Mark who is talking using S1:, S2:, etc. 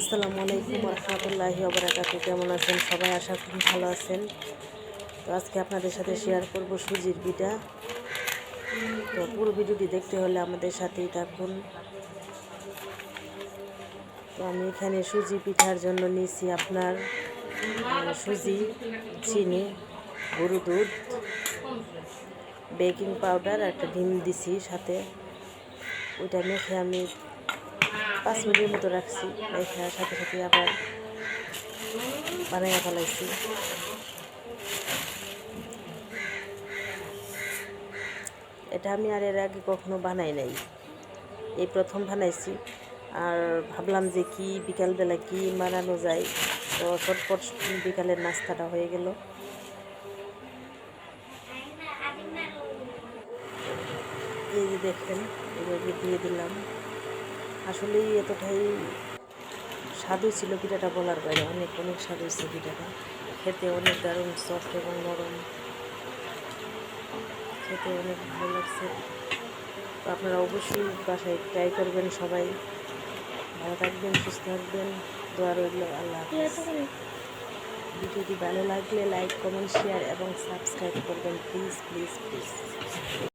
S1: আসসালামু আলাইকুম রহমতুল্লাহি ওবরাকাতু। কেমন আছেন সবাই? আশা করি ভালো আছেন। তো আজকে আপনাদের সাথে শেয়ার করব সুজির পিঠা। তো পুরো ভিডিওটি দেখতে হলে আমাদের সাথেই থাকুন। তো আমি এখানে সুজি পিঠার জন্য নিয়েছি আপনার সুজি, চিনি গরু দুধ বেকিং পাউডার একটা ডিম দিছি সাথে। ওইটা মেখে আমি পাঁচ মিনিটের মতো রাখছি। রেখে সাথে সাথে আবার বানাইয়া ফেলাইছি। এটা আমি আর এর আগে কখনো বানাই নাই। এই প্রথম বানাইছি। আর ভাবলাম যে কি বিকালবেলা কি বানানো যায়। তো চটপট বিকালের নাস্তাটা হয়ে গেল। এই যে দেখেন এভাবে দিয়ে দিলাম। আসলেই এতটাই স্বাদু ছিল পিঠাটা বলার বাইরে। অনেক অনেক স্বাদ ছিল পিঠাটা। খেতে অনেক দারুণ সফট এবং নরম। খেতে অনেক ভালো লাগছে। আপনারা অবশ্যই বাসায় ট্রাই করবেন সবাই। ভালো থাকবেন, সুস্থ থাকবেন। দোয়া রইল আল্লাহ ভিডিওটি ভালো লাগলে লাইক কমেন্ট শেয়ার এবং সাবস্ক্রাইব করবেন। Please please please